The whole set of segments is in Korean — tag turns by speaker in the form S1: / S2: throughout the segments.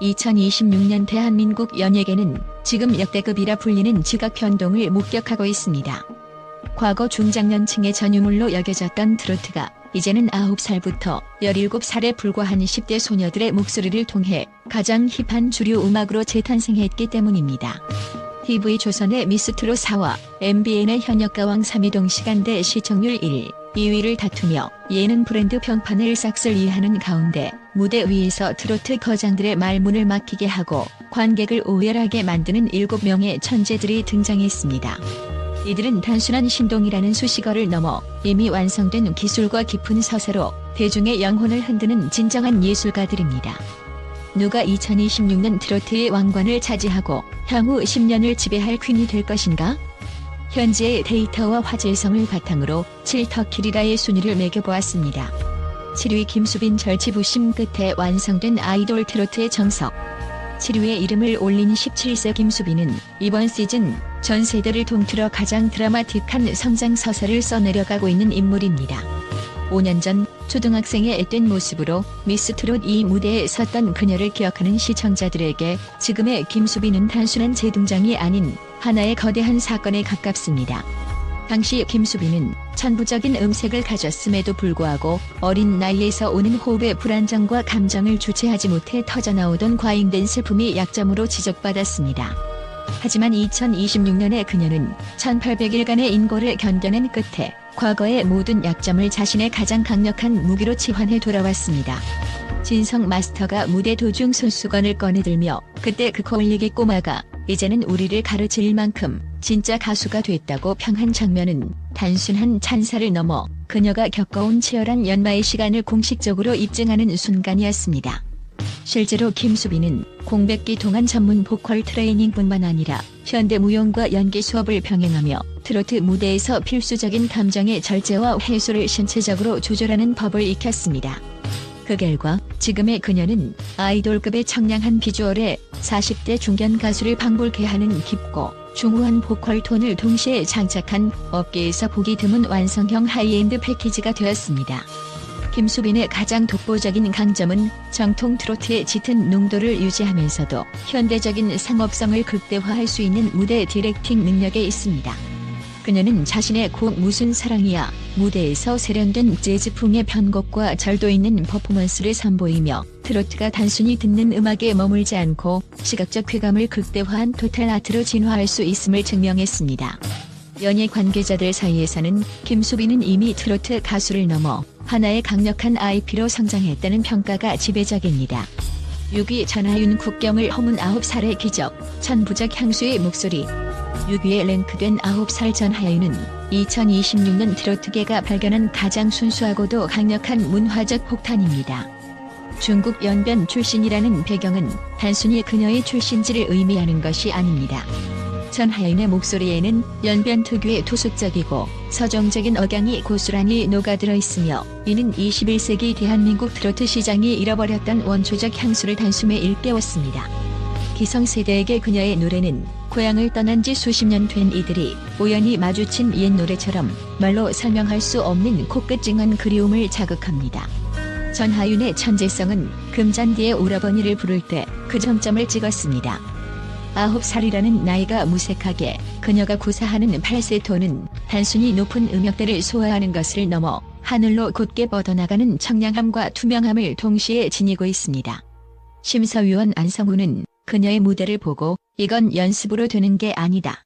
S1: 2026년 대한민국 연예계는 지금 역대급이라 불리는 지각 변동을 목격하고 있습니다. 과거 중장년층의 전유물로 여겨졌던 트로트가 이제는 9살부터 17살에 불과한 10대 소녀들의 목소리를 통해 가장 힙한 주류 음악으로 재탄생했기 때문입니다. TV조선의 미스트롯 4와 MBN의 현역가왕 3위 동 시간대 시청률 1, 2위를 다투며 예능 브랜드 평판을 싹쓸이하는 가운데 무대 위에서 트로트 거장들의 말문을 막히게 하고 관객을 오열하게 만드는 7명의 천재들이 등장했습니다. 이들은 단순한 신동이라는 수식어를 넘어 이미 완성된 기술과 깊은 서사로 대중의 영혼을 흔드는 진정한 예술가들입니다. 누가 2026년 트로트의 왕관을 차지하고 향후 10년을 지배할 퀸이 될 것인가? 현재의 데이터와 화제성을 바탕으로 7터키리라의 순위를 매겨보았습니다. 7위 김수빈 절치부심 끝에 완성된 아이돌 트로트의 정석. 7위에 이름을 올린 17세 김수빈은 이번 시즌 전 세대를 통틀어 가장 드라마틱한 성장 서사를 써내려가고 있는 인물입니다. 5년 전 초등학생의 앳된 모습으로 미스 트롯 이 무대에 섰던 그녀를 기억하는 시청자들에게 지금의 김수빈은 단순한 재등장이 아닌 하나의 거대한 사건에 가깝습니다. 당시 김수빈은 천부적인 음색을 가졌음에도 불구하고 어린 나이에서 오는 호흡의 불안정과 감정을 주체하지 못해 터져나오던 과잉된 슬픔이 약점으로 지적받았습니다. 하지만 2026년에 그녀는 1800일간의 인고를 견뎌낸 끝에 과거의 모든 약점을 자신의 가장 강력한 무기로 치환해 돌아왔습니다. 진성 마스터가 무대 도중 손수건을 꺼내들며 그때 그 코올리기 꼬마가 이제는 우리를 가르칠 만큼 진짜 가수가 됐다고 평한 장면은 단순한 찬사를 넘어 그녀가 겪어온 치열한 연마의 시간을 공식적으로 입증하는 순간이었습니다. 실제로 김수빈은 공백기 동안 전문 보컬 트레이닝뿐만 아니라 현대 무용과 연기 수업을 병행하며 트로트 무대에서 필수적인 감정의 절제와 해소를 신체적으로 조절하는 법을 익혔습니다. 그 결과 지금의 그녀는 아이돌급의 청량한 비주얼에 40대 중견 가수를 방불케 하는 깊고 중후한 보컬 톤을 동시에 장착한 업계에서 보기 드문 완성형 하이엔드 패키지가 되었습니다. 김수빈의 가장 독보적인 강점은 정통 트로트의 짙은 농도를 유지하면서도 현대적인 상업성을 극대화할 수 있는 무대 디렉팅 능력에 있습니다. 그녀는 자신의 곡 무슨 사랑이야 무대에서 세련된 재즈풍의 편곡과 절도 있는 퍼포먼스를 선보이며 트로트가 단순히 듣는 음악에 머물지 않고 시각적 쾌감을 극대화한 토탈 아트로 진화할 수 있음을 증명했습니다. 연예 관계자들 사이에서는 김수빈은 이미 트로트 가수를 넘어 하나의 강력한 IP로 성장했다는 평가가 지배적입니다. 6위 전하윤 국경을 허문 9살의 기적, 천부적 향수의 목소리 6위에 랭크된 9살 전하윤은 2026년 트로트계가 발견한 가장 순수하고도 강력한 문화적 폭탄입니다. 중국 연변 출신이라는 배경은 단순히 그녀의 출신지를 의미하는 것이 아닙니다. 전하윤의 목소리에는 연변 특유의 토속적이고 서정적인 억양이 고스란히 녹아들어 있으며 이는 21세기 대한민국 트로트 시장이 잃어버렸던 원초적 향수를 단숨에 일깨웠습니다. 기성세대에게 그녀의 노래는 고향을 떠난 지 수십 년 된 이들이 우연히 마주친 옛 노래처럼 말로 설명할 수 없는 코끝증한 그리움을 자극합니다. 전하윤의 천재성은 금잔디의 오라버니를 부를 때 그 정점을 찍었습니다. 아홉 살이라는 나이가 무색하게 그녀가 구사하는 팔세토는 단순히 높은 음역대를 소화하는 것을 넘어 하늘로 곧게 뻗어나가는 청량함과 투명함을 동시에 지니고 있습니다. 심사위원 안성우는 그녀의 무대를 보고 이건 연습으로 되는 게 아니다.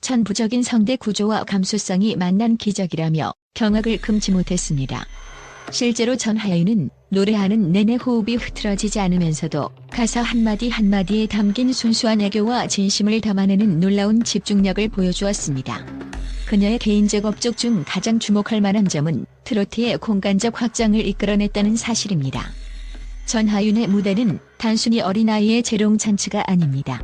S1: 천부적인 성대 구조와 감수성이 만난 기적이라며 경악을 금치 못했습니다. 실제로 전하윤은 노래하는 내내 호흡이 흐트러지지 않으면서도 가사 한마디 한마디에 담긴 순수한 애교와 진심을 담아내는 놀라운 집중력을 보여주었습니다. 그녀의 개인적 업적 중 가장 주목할 만한 점은 트로트의 공간적 확장을 이끌어냈다는 사실입니다. 전하윤의 무대는 단순히 어린아이의 재롱잔치가 아닙니다.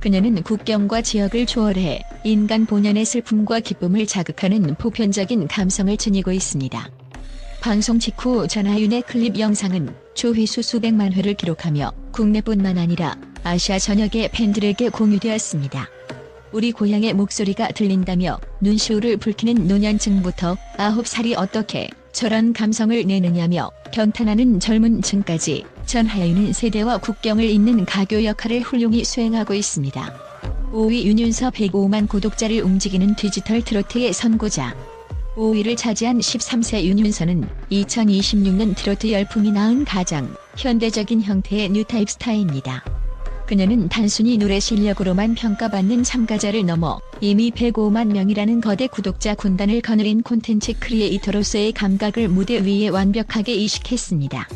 S1: 그녀는 국경과 지역을 초월해 인간 본연의 슬픔과 기쁨을 자극하는 보편적인 감성을 지니고 있습니다. 방송 직후 전하윤의 클립 영상은 조회수 수백만 회를 기록하며 국내뿐만 아니라 아시아 전역의 팬들에게 공유되었습니다. 우리 고향의 목소리가 들린다며 눈시울을 붉히는 노년층부터 9살이 어떻게 저런 감성을 내느냐며 경탄하는 젊은 층까지 전하윤은 세대와 국경을 잇는 가교 역할을 훌륭히 수행하고 있습니다. 5위 윤윤서 105만 구독자를 움직이는 디지털 트로트의 선고자. 5위를 차지한 13세 윤윤서는 2026년 트로트 열풍이 낳은 가장 현대적인 형태의 뉴타입 스타입니다. 그녀는 단순히 노래 실력으로만 평가받는 참가자를 넘어 이미 105만 명이라는 거대 구독자 군단을 거느린 콘텐츠 크리에이터로서의 감각을 무대 위에 완벽하게 이식했습니다.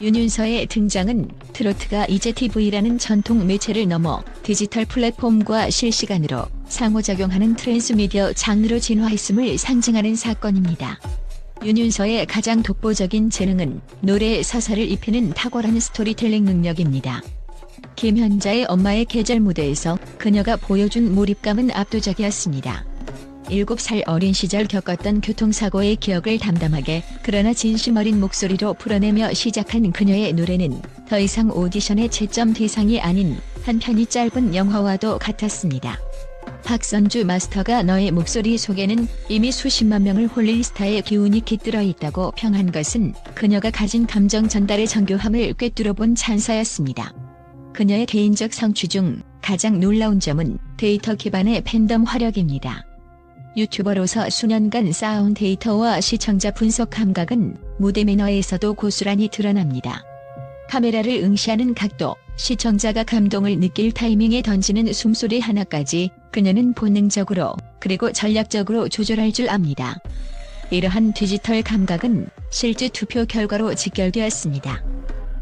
S1: 윤윤서의 등장은 트로트가 이제 TV라는 전통 매체를 넘어 디지털 플랫폼과 실시간으로 상호작용하는 트랜스미디어 장르로 진화했음을 상징하는 사건입니다. 윤윤서의 가장 독보적인 재능은 노래에 서사를 입히는 탁월한 스토리텔링 능력입니다. 김현자의 엄마의 계절 무대에서 그녀가 보여준 몰입감은 압도적이었습니다. 7살 어린 시절 겪었던 교통사고의 기억을 담담하게 그러나 진심 어린 목소리로 풀어내며 시작한 그녀의 노래는 더 이상 오디션의 채점 대상이 아닌 한편이 짧은 영화와도 같았습니다. 박선주 마스터가 너의 목소리 속에는 이미 수십만 명을 홀릴 스타의 기운이 깃들어 있다고 평한 것은 그녀가 가진 감정 전달의 정교함을 꿰뚫어 본 찬사였습니다. 그녀의 개인적 성취 중 가장 놀라운 점은 데이터 기반의 팬덤 화력입니다. 유튜버로서 수년간 쌓아온 데이터와 시청자 분석 감각은 무대 매너에서도 고스란히 드러납니다. 카메라를 응시하는 각도, 시청자가 감동을 느낄 타이밍에 던지는 숨소리 하나까지 그녀는 본능적으로 그리고 전략적으로 조절할 줄 압니다. 이러한 디지털 감각은 실제 투표 결과로 직결되었습니다.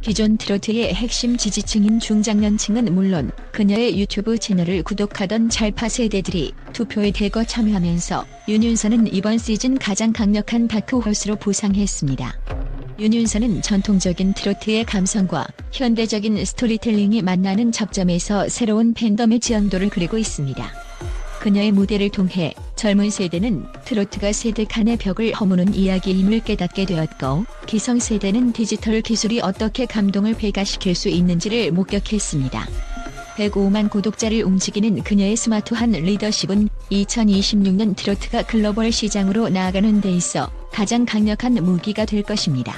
S1: 기존 트로트의 핵심 지지층인 중장년층은 물론 그녀의 유튜브 채널을 구독하던 잘파 세대들이 투표에 대거 참여하면서 윤윤서는 이번 시즌 가장 강력한 다크호스로 부상했습니다. 윤윤서는 전통적인 트로트의 감성과 현대적인 스토리텔링이 만나는 접점에서 새로운 팬덤의 지형도를 그리고 있습니다. 그녀의 무대를 통해 젊은 세대는 트로트가 세대 간의 벽을 허무는 이야기임을 깨닫게 되었고 기성세대는 디지털 기술이 어떻게 감동을 배가시킬 수 있는지를 목격했습니다. 105만 구독자를 움직이는 그녀의 스마트한 리더십은 2026년 트로트가 글로벌 시장으로 나아가는 데 있어 가장 강력한 무기가 될 것입니다.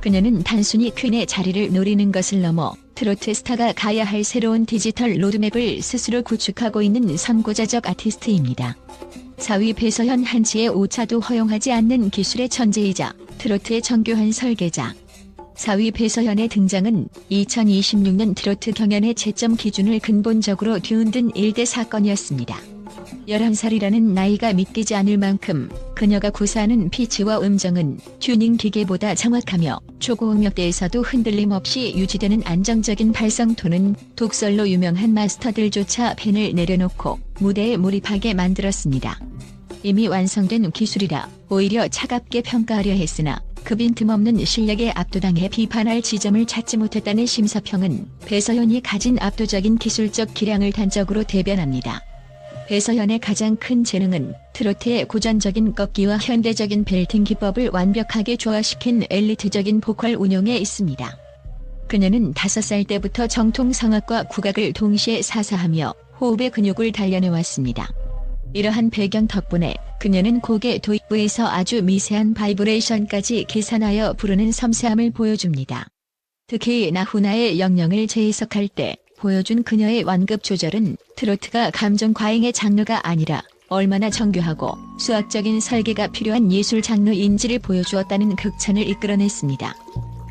S1: 그녀는 단순히 퀸의 자리를 노리는 것을 넘어 트로트 스타가 가야 할 새로운 디지털 로드맵을 스스로 구축하고 있는 선고자적 아티스트입니다. 4위 배서현 한치의 오차도 허용하지 않는 기술의 천재이자 트로트의 정교한 설계자. 4위 배서현의 등장은 2026년 트로트 경연의 채점 기준을 근본적으로 뒤흔든 일대 사건이었습니다. 11살이라는 나이가 믿기지 않을 만큼 그녀가 구사하는 피치와 음정은 튜닝 기계보다 정확하며 초고음역대에서도 흔들림 없이 유지되는 안정적인 발성톤은 독설로 유명한 마스터들조차 펜을 내려놓고 무대에 몰입하게 만들었습니다. 이미 완성된 기술이라 오히려 차갑게 평가하려 했으나 그 빈틈없는 실력에 압도당해 비판할 지점을 찾지 못했다는 심사평은 배서현이 가진 압도적인 기술적 기량을 단적으로 대변합니다. 배서현의 가장 큰 재능은 트로트의 고전적인 꺾기와 현대적인 벨팅 기법을 완벽하게 조화시킨 엘리트적인 보컬 운용에 있습니다. 그녀는 5살 때부터 정통 성악과 국악을 동시에 사사하며 호흡의 근육을 단련해왔습니다. 이러한 배경 덕분에 그녀는 곡의 도입부에서 아주 미세한 바이브레이션까지 계산하여 부르는 섬세함을 보여줍니다. 특히 나훈아의 영령을 재해석할 때 보여준 그녀의 완급 조절은 트로트가 감정 과잉의 장르가 아니라 얼마나 정교하고 수학적인 설계가 필요한 예술 장르인지를 보여주었다는 극찬을 이끌어냈습니다.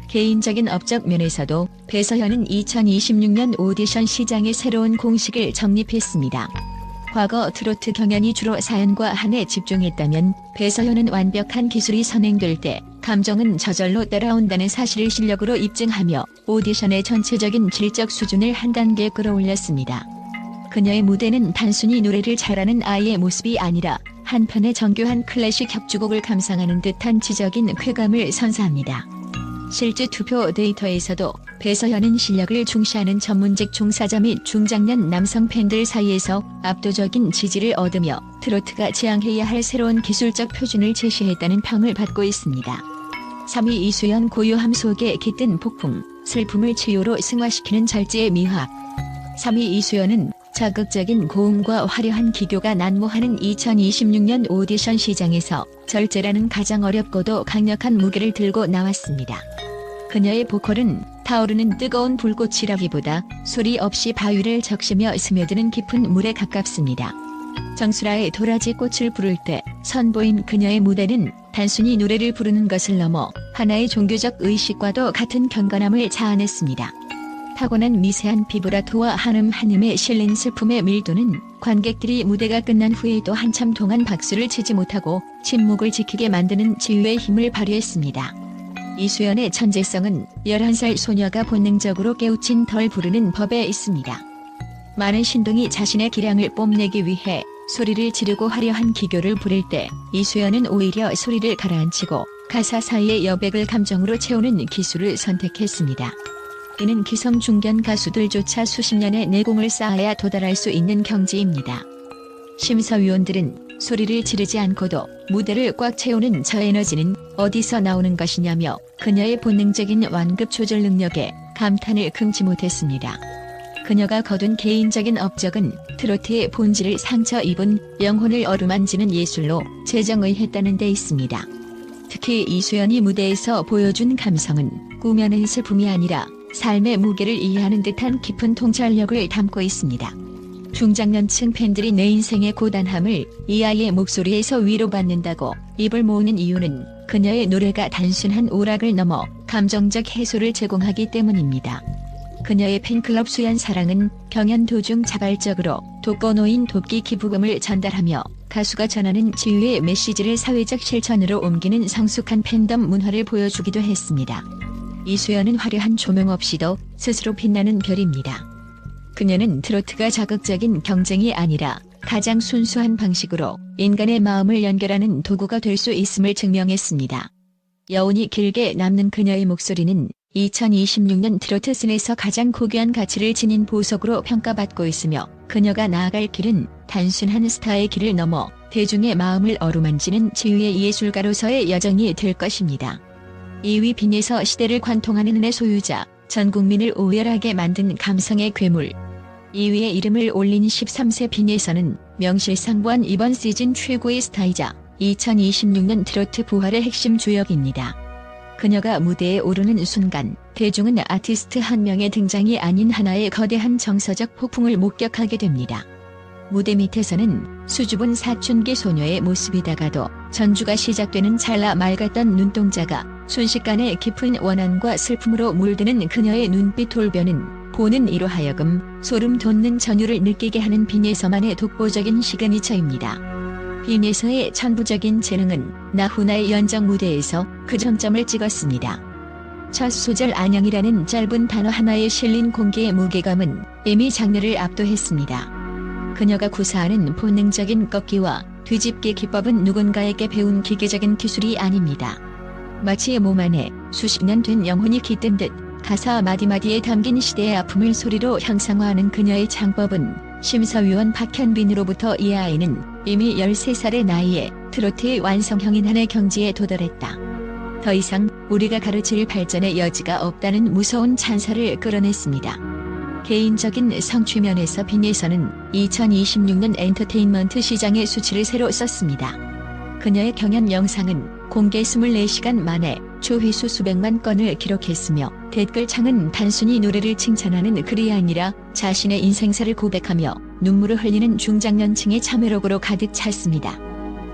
S1: 개인적인 업적 면에서도 배서현은 2026년 오디션 시장의 새로운 공식을 정립했습니다. 과거 트로트 경연이 주로 사연과 한에 집중했다면 배서현은 완벽한 기술이 선행될 때 감정은 저절로 따라온다는 사실을 실력으로 입증하며 오디션의 전체적인 질적 수준을 한 단계 끌어올렸습니다. 그녀의 무대는 단순히 노래를 잘하는 아이의 모습이 아니라 한편의 정교한 클래식 협주곡을 감상하는 듯한 지적인 쾌감을 선사합니다. 실제 투표 데이터에서도 배서현은 실력을 중시하는 전문직 종사자 및 중장년 남성 팬들 사이에서 압도적인 지지를 얻으며 트로트가 지향해야 할 새로운 기술적 표준을 제시했다는 평을 받고 있습니다. 3위 이수연 고요함 속에 깃든 폭풍, 슬픔을 치유로 승화시키는 절제의 미학. 3위 이수연은 자극적인 고음과 화려한 기교가 난무하는 2026년 오디션 시장에서 절제라는 가장 어렵고도 강력한 무게를 들고 나왔습니다. 그녀의 보컬은 타오르는 뜨거운 불꽃이라기보다 소리 없이 바위를 적시며 스며드는 깊은 물에 가깝습니다. 정수라의 도라지 꽃을 부를 때 선보인 그녀의 무대는 단순히 노래를 부르는 것을 넘어 하나의 종교적 의식과도 같은 경건함을 자아냈습니다. 타고난 미세한 비브라토와 한음 한음에 실린 슬픔의 밀도는 관객들이 무대가 끝난 후에도 한참 동안 박수를 치지 못하고 침묵을 지키게 만드는 지휘의 힘을 발휘했습니다. 이수연의 천재성은 11살 소녀가 본능적으로 깨우친 덜 부르는 법에 있습니다. 많은 신동이 자신의 기량을 뽐내기 위해 소리를 지르고 화려한 기교를 부릴 때 이수연은 오히려 소리를 가라앉히고 가사 사이의 여백을 감정으로 채우는 기술을 선택했습니다. 이는 기성 중견 가수들조차 수십 년의 내공을 쌓아야 도달할 수 있는 경지입니다. 심사위원들은 소리를 지르지 않고도 무대를 꽉 채우는 저 에너지는 어디서 나오는 것이냐며 그녀의 본능적인 완급 조절 능력에 감탄을 금치 못했습니다. 그녀가 거둔 개인적인 업적은 트로트의 본질을 상처 입은 영혼을 어루만지는 예술로 제정의했다는 데 있습니다. 특히 이수연이 무대에서 보여준 감성은 꾸며낸 슬픔이 아니라 삶의 무게를 이해하는 듯한 깊은 통찰력을 담고 있습니다. 중장년층 팬들이 내 인생의 고단함을 이 아이의 목소리에서 위로받는다고 입을 모으는 이유는 그녀의 노래가 단순한 오락을 넘어 감정적 해소를 제공하기 때문입니다. 그녀의 팬클럽 수연 사랑은 경연 도중 자발적으로 독거노인 돕기 기부금을 전달하며 가수가 전하는 지유의 메시지를 사회적 실천으로 옮기는 성숙한 팬덤 문화를 보여주기도 했습니다. 이수연은 화려한 조명 없이도 스스로 빛나는 별입니다. 그녀는 트로트가 자극적인 경쟁이 아니라 가장 순수한 방식으로 인간의 마음을 연결하는 도구가 될 수 있음을 증명했습니다. 여운이 길게 남는 그녀의 목소리는 2026년 트로트 씬에서 가장 고귀한 가치를 지닌 보석으로 평가받고 있으며 그녀가 나아갈 길은 단순한 스타의 길을 넘어 대중의 마음을 어루만지는 지휘의 예술가로서의 여정이 될 것입니다. 2위 빈에서 시대를 관통하는 은의 소유자, 전 국민을 오열하게 만든 감성의 괴물. 2위의 이름을 올린 13세 빈에서는 명실상부한 이번 시즌 최고의 스타이자 2026년 트로트 부활의 핵심 주역입니다. 그녀가 무대에 오르는 순간 대중은 아티스트 한 명의 등장이 아닌 하나의 거대한 정서적 폭풍을 목격하게 됩니다. 무대 밑에서는 수줍은 사춘기 소녀의 모습이다가도 전주가 시작되는 찰나 맑았던 눈동자가 순식간에 깊은 원한과 슬픔으로 물드는 그녀의 눈빛 돌변은 보는 이로 하여금 소름 돋는 전율을 느끼게 하는 빈에서만의 독보적인 시그니처입니다. 빈에서의 천부적인 재능은 나훈아의 연정 무대에서 그 정점을 찍었습니다. 첫 소절 안녕이라는 짧은 단어 하나에 실린 공개의 무게감은 이미 장르를 압도했습니다. 그녀가 구사하는 본능적인 꺾기와 뒤집기 기법은 누군가에게 배운 기계적인 기술이 아닙니다. 마치 몸 안에 수십 년 된 영혼이 깃든 듯 가사 마디마디에 담긴 시대의 아픔을 소리로 형상화하는 그녀의 창법은 심사위원 박현빈으로부터 이 아이는 이미 13살의 나이에 트로트의 완성형인 한의 경지에 도달했다. 더 이상 우리가 가르칠 발전의 여지가 없다는 무서운 찬사를 끌어냈습니다. 개인적인 성취면에서 빈에서는 2026년 엔터테인먼트 시장의 수치를 새로 썼습니다. 그녀의 경연 영상은 공개 24시간 만에 조회수 수백만 건을 기록했으며 댓글창은 단순히 노래를 칭찬하는 글이 아니라 자신의 인생사를 고백하며 눈물을 흘리는 중장년층의 참여록으로 가득 찼습니다.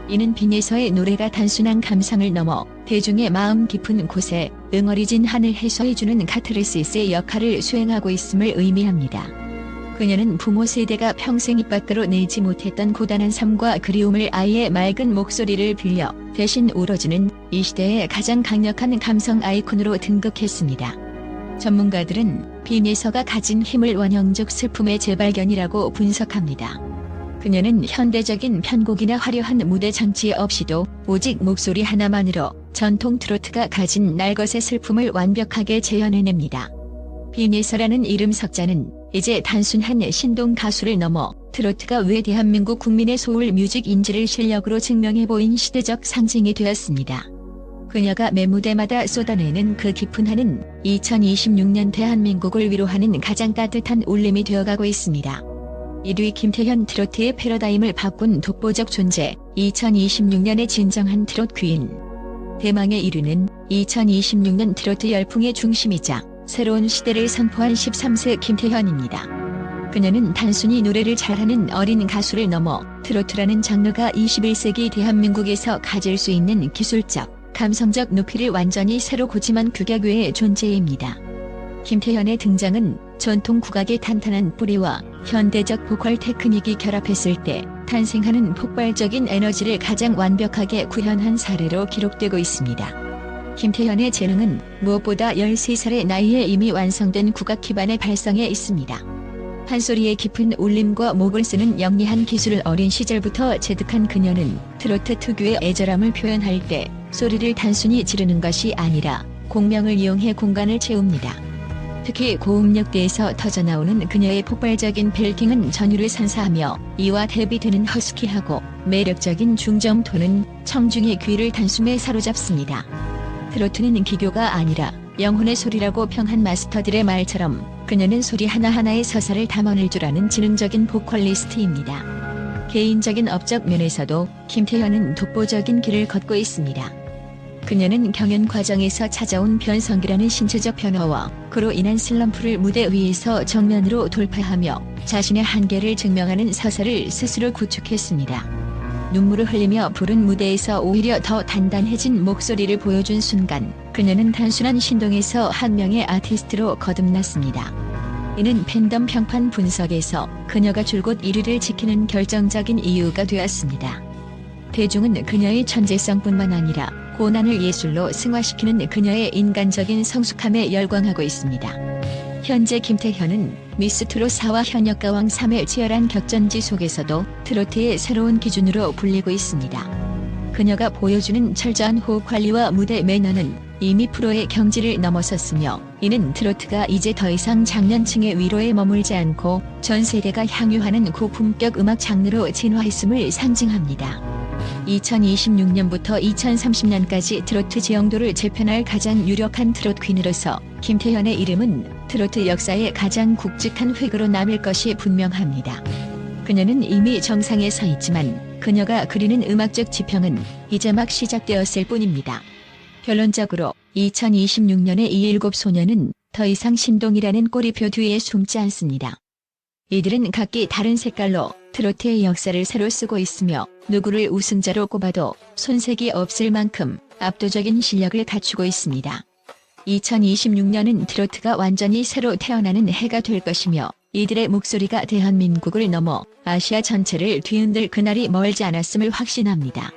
S1: 이는 빈에서의 노래가 단순한 감상을 넘어 대중의 마음 깊은 곳에 응어리진 한을 해소해주는 카트르시스의 역할을 수행하고 있음을 의미합니다. 그녀는 부모 세대가 평생 입 밖으로 내지 못했던 고단한 삶과 그리움을 아이의 맑은 목소리를 빌려 대신 울어주는 이 시대의 가장 강력한 감성 아이콘으로 등극했습니다. 전문가들은 빈에서가 가진 힘을 원형적 슬픔의 재발견이라고 분석합니다. 그녀는 현대적인 편곡이나 화려한 무대 장치 없이도 오직 목소리 하나만으로 전통 트로트가 가진 날것의 슬픔을 완벽하게 재현해냅니다. 빈에서라는 이름 석자는 이제 단순한 신동 가수를 넘어 트로트가 왜 대한민국 국민의 소울 뮤직 인지를 실력으로 증명해 보인 시대적 상징이 되었습니다. 그녀가 매 무대마다 쏟아내는 그 깊은 한은 2026년 대한민국을 위로하는 가장 따뜻한 울림이 되어가고 있습니다. 1위 김태현 트로트의 패러다임을 바꾼 독보적 존재 2026년의 진정한 트롯 귀인 대망의 1위는 2026년 트로트 열풍의 중심이자 새로운 시대를 선포한 13세 김태현입니다. 그녀는 단순히 노래를 잘하는 어린 가수를 넘어 트로트라는 장르가 21세기 대한민국에서 가질 수 있는 기술적, 감성적 높이를 완전히 새로 고침한 극약 외의 존재입니다. 김태현의 등장은 전통 국악의 탄탄한 뿌리와 현대적 보컬 테크닉이 결합했을 때 탄생하는 폭발적인 에너지를 가장 완벽하게 구현한 사례로 기록되고 있습니다. 김태현의 재능은 무엇보다 13살의 나이에 이미 완성된 국악 기반의 발성에 있습니다. 판소리의 깊은 울림과 목을 쓰는 영리한 기술을 어린 시절부터 체득한 그녀는 트로트 특유의 애절함을 표현할 때 소리를 단순히 지르는 것이 아니라 공명을 이용해 공간을 채웁니다. 특히 고음역대에서 터져나오는 그녀의 폭발적인 벨팅은 전율을 선사하며 이와 대비되는 허스키하고 매력적인 중저음톤은 청중의 귀를 단숨에 사로잡습니다. 트로트는 기교가 아니라 영혼의 소리라고 평한 마스터들의 말처럼 그녀는 소리 하나하나의 서사를 담아낼 줄 아는 지능적인 보컬리스트입니다. 개인적인 업적 면에서도 김태현은 독보적인 길을 걷고 있습니다. 그녀는 경연 과정에서 찾아온 변성기라는 신체적 변화와 그로 인한 슬럼프를 무대 위에서 정면으로 돌파하며 자신의 한계를 증명하는 서사를 스스로 구축했습니다. 눈물을 흘리며 부른 무대에서 오히려 더 단단해진 목소리를 보여준 순간 그녀는 단순한 신동에서 한 명의 아티스트로 거듭났습니다. 이는 팬덤 평판 분석에서 그녀가 줄곧 1위를 지키는 결정적인 이유가 되었습니다. 대중은 그녀의 천재성뿐만 아니라 고난을 예술로 승화시키는 그녀의 인간적인 성숙함에 열광하고 있습니다. 현재 김태현은 미스 트롯4와 현역가왕 3의 치열한 격전지 속에서도 트로트의 새로운 기준으로 불리고 있습니다. 그녀가 보여주는 철저한 호흡 관리와 무대 매너는 이미 프로의 경지를 넘어섰으며 이는 트로트가 이제 더 이상 장년층의 위로에 머물지 않고 전 세대가 향유하는 고품격 음악 장르로 진화했음을 상징합니다. 2026년부터 2030년까지 트로트 지형도를 재편할 가장 유력한 트롯 퀸으로서 김태현의 이름은 트로트 역사의 가장 굵직한 획으로 남을 것이 분명합니다. 그녀는 이미 정상에 서 있지만 그녀가 그리는 음악적 지평은 이제 막 시작되었을 뿐입니다. 결론적으로 2026년의 이 일곱 소녀는 더 이상 신동이라는 꼬리표 뒤에 숨지 않습니다. 이들은 각기 다른 색깔로 트로트의 역사를 새로 쓰고 있으며 누구를 우승자로 꼽아도 손색이 없을 만큼 압도적인 실력을 갖추고 있습니다. 2026년은 트로트가 완전히 새로 태어나는 해가 될 것이며 이들의 목소리가 대한민국을 넘어 아시아 전체를 뒤흔들 그날이 멀지 않았음을 확신합니다.